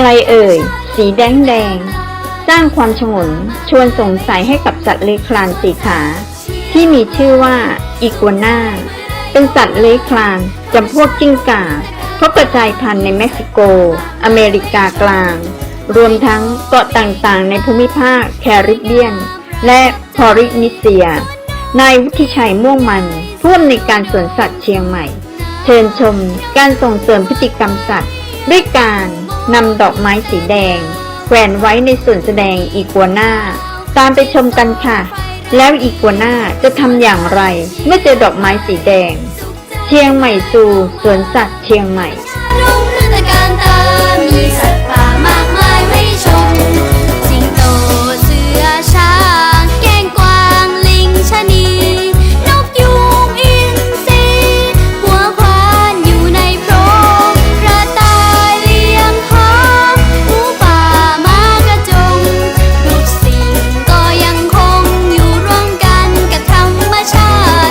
ะไรเอ่ย สีแดงแดง สร้างความชงนชวนสงสัยให้กับสัตว์เลื้อยคลานสีขา ที่มีชื่อว่าอีกัวน่า เป็นสัตว์เลื้อยคลานจำพวกจิ้งก่าพบกระจายพันธุ์ในเม็กซิโก อเมริกากลาง รวมทั้งเกาะต่างๆ ในภูมิภาคแคริบเบียน และพอรินิเซีย นายวุฒิชัยม่วงมันผู้อำนวยการสวนสัตว์เชียงใหม่ เชิญชมการส่งเสริมพฤติกรรมสัตว์ ด้วยการ นำดอกไม้สีแดง แขวนไว้ในส่วนแสดงอีกัวน่าตามไปชมกันค่ะ แล้วอีกัวน่าจะทำอย่างไร เมื่อเจอดอกไม้สีแดง เชียงใหม่ซูสวนสัตว์เชียงใหม่